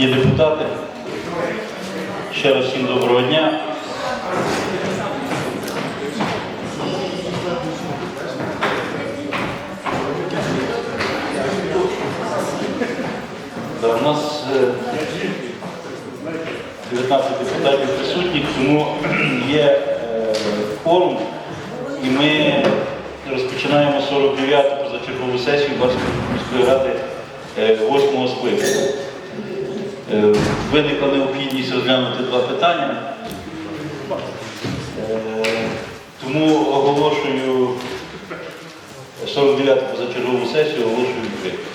Є депутати. Ще раз всім доброго дня. Да, у нас е, 19 депутатів присутніх, тому є е, форум, і ми розпочинаємо 49-ту позачергову сесію Барської міської ради 8-го скликання. Е, Виникла необхідність розглянути два питання. Е, Тому оголошую 49-ту позачергову сесію, оголошую відкритою.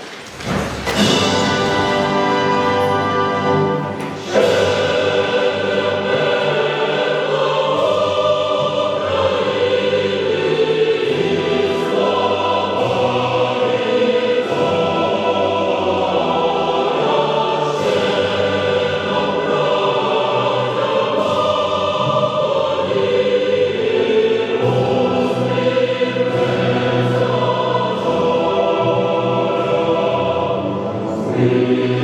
Депутати,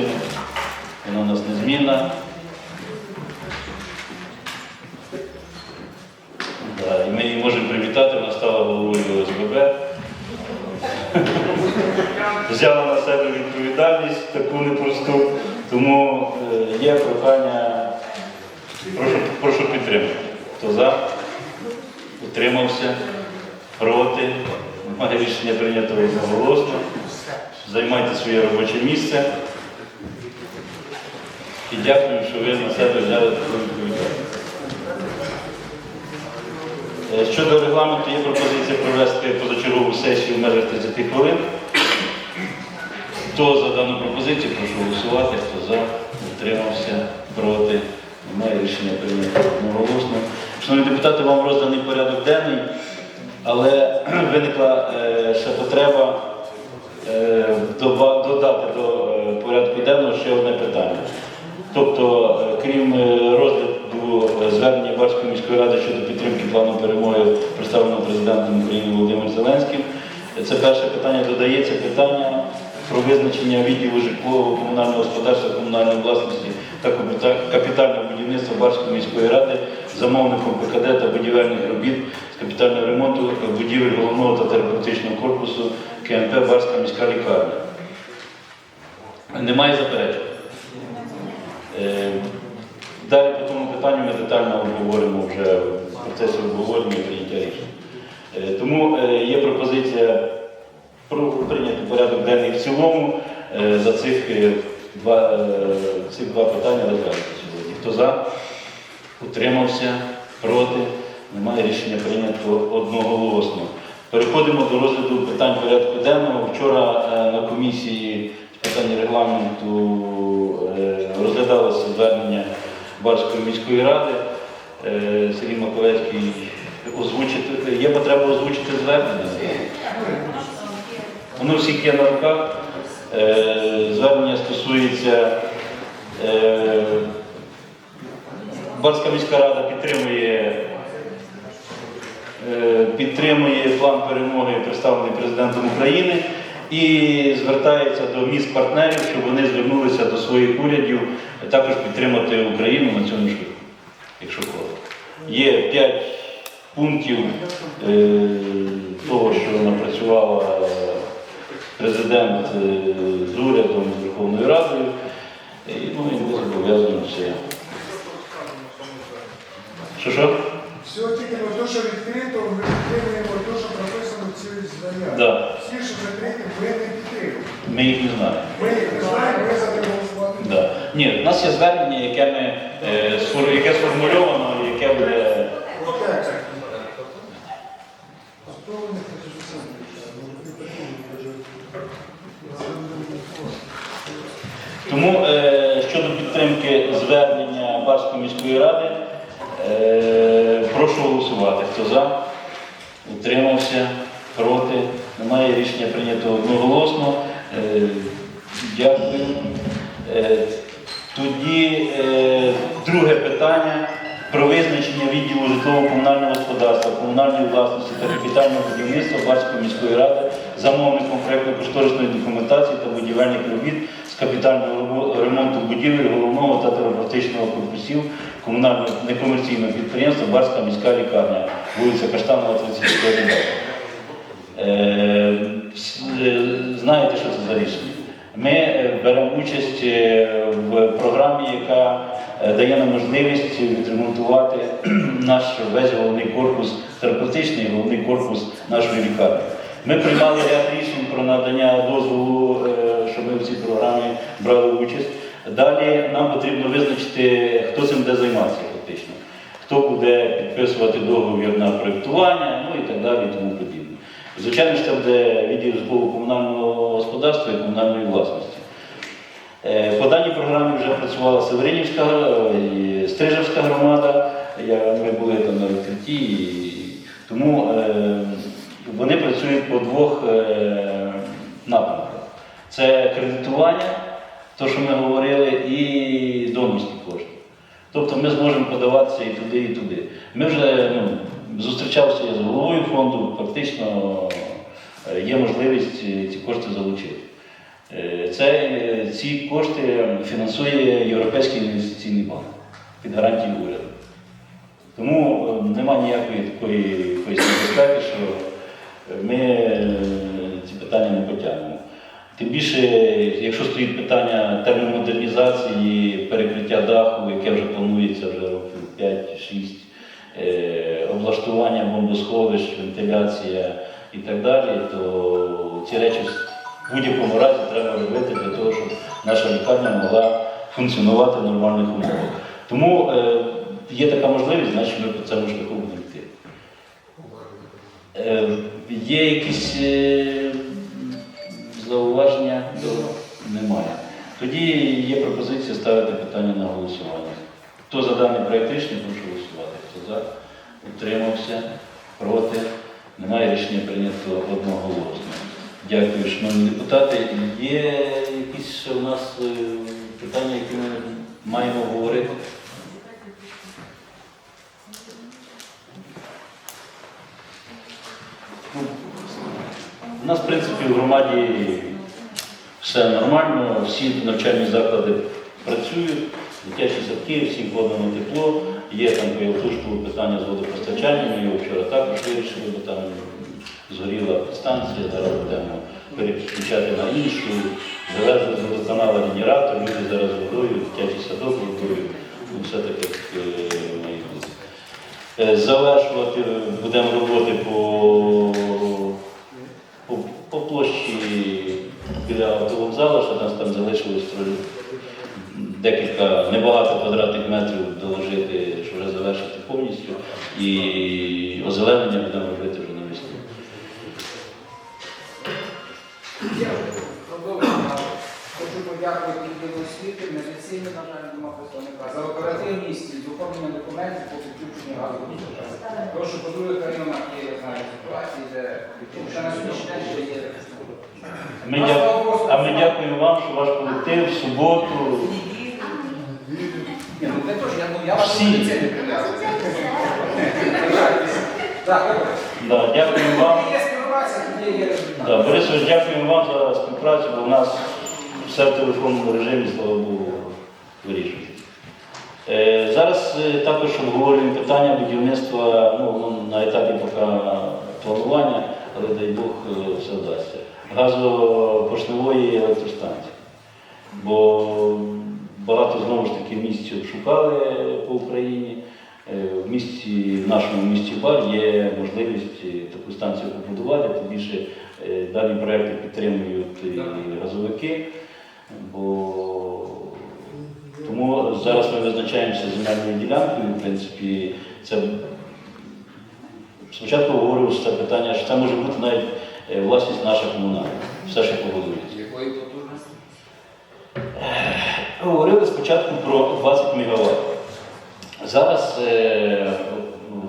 Ганну Вона у нас незмінна. Да, і ми її можемо привітати, вона стала головою ОСББ. Взяла на себе відповідальність таку непросту. Тому е, є прохання, прошу, прошу підтримати. Хто за? Утримався? Проти? Немає рішення прийнято одноголосно. Займайте своє робоче місце. І дякую, що ви на себе взяли таку відповідальність. Е, Щодо регламенту є пропозиція провести позачергову сесію в межах 30 хвилин. Хто за дану пропозицію, прошу голосувати. Хто за, утримався, проти. Немає рішення прийнято одноголосно. Шановні депутати, вам розданий порядок денний, але виникла е, ще потреба е, додати до порядку денного ще одне питання. Тобто, е, крім е, розгляду е, звернення Барської міської ради щодо підтримки плану перемоги, представленого президентом України Володимиром Зеленським, це перше питання додається питання про визначення відділу житлового комунального господарства комунальної власності та капітального будівництва Барської міської ради замовником ПКД та будівельних робіт з капітального ремонту будівель головного та терапевтичного корпусу КНП Барська міська лікарня. Немає заперечень. Е, Далі по тому питанню ми детально обговоримо вже в процесі обговорення і прийняття рішень. Е, Тому е, є пропозиція про прийняти порядок денний в цілому за цих два, цих два питання розглянути сьогодні. Хто за? Утримався? Проти? Немає рішення прийнято одноголосно. Переходимо до розгляду питань порядку денного. Вчора на комісії з питань регламенту розглядалося звернення Барської міської ради. Е, Сергій Маковецький озвучити. Є потреба озвучити звернення? Воно всіх є на руках. Е, Звернення стосується. е, Барська міська рада підтримує, підтримує план перемоги, представлений президентом України, і звертається до міст партнерів, щоб вони звернулися до своїх урядів також підтримати Україну на цьому шляху, якщо коротко. Є п'ять пунктів е, того, що напрацювала президент е, з урядом, з Верховною Радою, і, ну, і ми зобов'язуємося. Що що? Все тільки те, відкрито, ми підтримуємо те, що прописано в знання. Да. Всі, що ми не підтримуємо. Ми їх не знаємо. Ми їх не знаємо, ми за голосувати. Да. Ні, у нас є звернення, яке, ми, е, сфор- яке сформульовано, проєктно-кошторисної документації та будівельних робіт з капітального ремонту будівель головного та терапевтичного корпусів комунального некомерційного підприємства Барська міська лікарня, вулиця Каштанова, 34 Е, е, Знаєте, що це за рішення? Ми е, беремо участь в програмі, яка дає нам можливість відремонтувати наш весь головний корпус, терапевтичний головний корпус нашої лікарні. Ми приймали ряд рішень про надання дозволу, е, щоб ми в цій програмі брали участь. Далі нам потрібно визначити, хто цим буде займатися фактично, хто буде підписувати договір на проєктування, ну і так далі, і тому подібне. Звичайно, це буде відділ житлово-комунального господарства і комунальної власності. Е, По даній програмі вже працювала Северинівська е, і Стрижевська громада. Ми були там на відкритті, тому вони працюють по двох е, напрямках. Це кредитування, то, що ми говорили, і донорські кошти. Тобто ми зможемо подаватися і туди, і туди. Ми вже ну, зустрічався з головою фонду, фактично е, є можливість е, ці кошти залучити. Це, ці кошти фінансує Європейський інвестиційний банк під гарантією уряду. Тому нема ніякої такої небезпеки, що ми е, ці питання не потягнемо. Тим більше, якщо стоїть питання термомодернізації, перекриття даху, яке вже планується вже років 5-6, е, облаштування бомбосховищ, вентиляція і так далі, то ці речі в будь-якому разі треба робити для того, щоб наша лікарня могла функціонувати в нормальних умовах. Тому е, є така можливість, значить ми по цьому шляху будемо йти. Є якісь е, зауваження до Тоді є пропозиція ставити питання на голосування. Хто за даний проект рішення, прошу голосувати. Хто за? Утримався? Проти? Немає рішення прийнято одноголосно. Дякую, шановні депутати. Є якісь у нас е, питання, які ми маємо говорити? Нас, в принципі, в громаді все нормально, всі навчальні заклади працюють, дитячі садки, всім подано тепло. Є там по питання з водопостачанням, ми його вчора також вирішили, бо там згоріла станція, зараз будемо переключати на іншу. Завезли з водоканалу генератор, люди зараз водою, дитячий садок водою. Ну, все таке е, має. Е, Завершувати будемо роботи по площі біля автовокзалу, що нас там залишилось декілька небагато квадратних метрів доложити, що вже завершити повністю. І озеленення будемо робити вже навесні. Продовжуємо. Хочу подякувати відділу освіти, медицині, на жаль, нема представника, за оперативність з оформлення документів по підключенню газового споживання. Прошу по других районах є, я знаю, ситуації, де на сьогоднішній день ще є. Ми дя- А ми дякуємо вам, що ваш колектив в суботу. Ні, ну не то, що я, ну, я вас Всі. до прив'язую. Так, добре. Да, дякуємо вам. Є співпраця, тоді є результат. Да, Борисович, дякуємо вам за співпрацю, бо в нас все в телефонному режимі, слава Богу, вирішується. Е, зараз е, також обговорюємо питання будівництва ну, воно на етапі поки планування, але дай Бог е, все вдасться. Газопоршневої електростанції. Бо багато знову ж таки місць шукали по Україні. Е, В місті, в нашому місті Бар є можливість е, таку станцію побудувати, тим більше е, дані проекти підтримують і газовики. Бо тому зараз ми визначаємося земельною ділянкою. В принципі, це спочатку говорив це питання, що це може бути навіть власність наша комунальна. Все, що побудується. Якої потужності? Говорили спочатку про 20 МВт. Зараз е,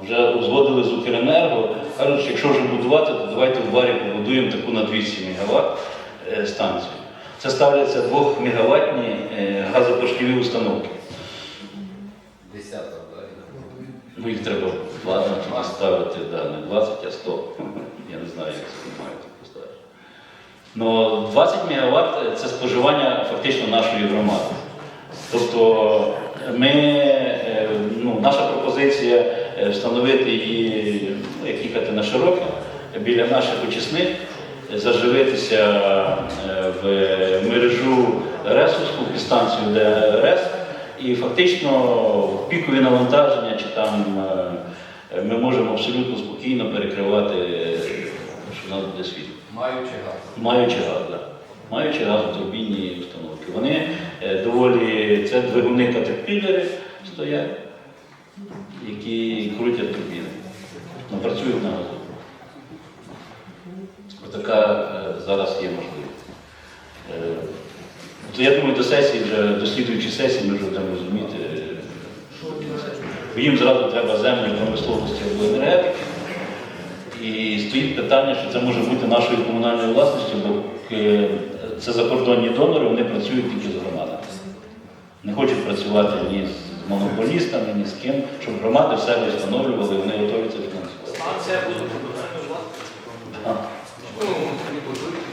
вже узгодили з Укренерго, кажуть, що якщо вже будувати, то давайте в барі побудуємо таку на 200 МВт е, станцію. Це ставляться 2 мегаваттні е, газопоршневі установки. Десята, так. Ну їх треба ладно, ставити да, не 20, а 100. Я не знаю, як це мають поставити. Ну, 20 МВт це споживання фактично нашої громади. Тобто ми, е, ну, наша пропозиція е, встановити її, ну, як їхати на широке, біля наших очисних, е, заживитися в мережу РЕСовську, підстанцію ДРС, і фактично в пікові навантаження чи там ми можемо абсолютно спокійно перекривати, е, в буде світло. Маючи газ. Маючи газ, так. Маючи газотурбінні установки. Вони е, доволі, це двигуни катерпілери стоять, які крутять турбіни. Ну, працюють на газу. Така е, зараз є можливість. Е, То я думаю, до сесії, вже до слідуючої сесії ми вже будемо розуміти. їм зразу треба землі промисловості або енергетики. І стоїть питання, що це може бути нашою комунальною власністю, бо е, це закордонні донори, вони працюють тільки з громадами. Не хочуть працювати ні з монополістами, ні з ким, щоб громади в себе встановлювали, вони готові це фінансувати. Буде комунальною власністю. То не будуть.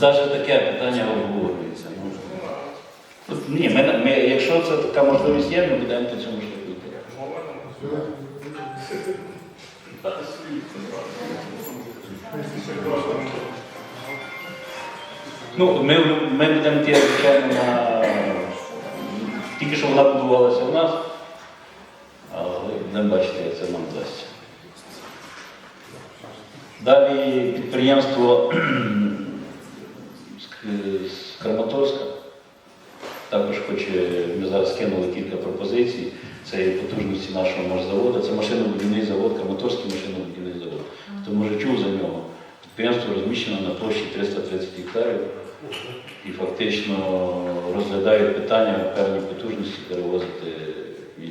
Навіть таке питання обговорюється. Ні, ми, ми, якщо це така можливість є, ми будемо по цьому Ну, ми, ми будемо йти, звичайно, на... Тільки що вона будувалася у нас, але будемо бачити, як це нам вдасться. Далі підприємство з Краматорська. Також хоче, ми зараз кинули кілька пропозицій. Це і потужності нашого можзаводу. Це машинобудівний завод, Краматорський машинобудівний завод. Хто може чув за нього? Підприємство розміщено на площі 330 гектарів і фактично розглядають питання певні потужності перевозити в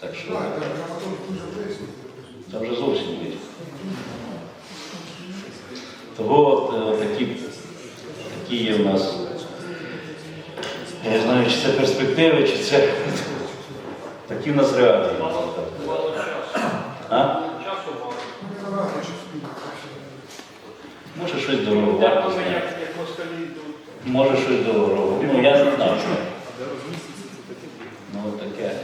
Так що це вже зовсім близько. Того от, е, такі, такі є в нас. Я не знаю, чи це перспективи, чи це такі в нас реалії. А? Може щось дорого. Може щось дорого. Ну я не знаю. Ну таке.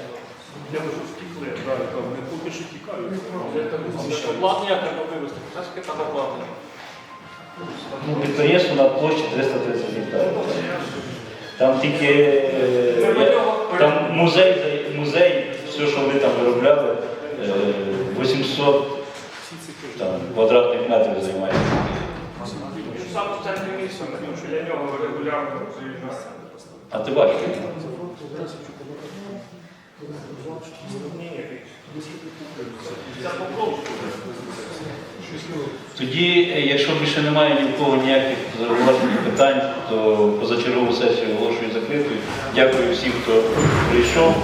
Треба вивезти. Ну, підприємство на площі 330 гектарів. Там тільки е, там музей, музей, все, що вони там виробляли, е, 800 там, квадратних метрів займає. Він сам в центрі міста, тому що для нього регулярно приїжджає. А ти бачиш? Тоді, е, якщо більше немає ні в кого ніяких зауважень питань, то позачергову сесію оголошую закритою. Дякую всім, хто прийшов.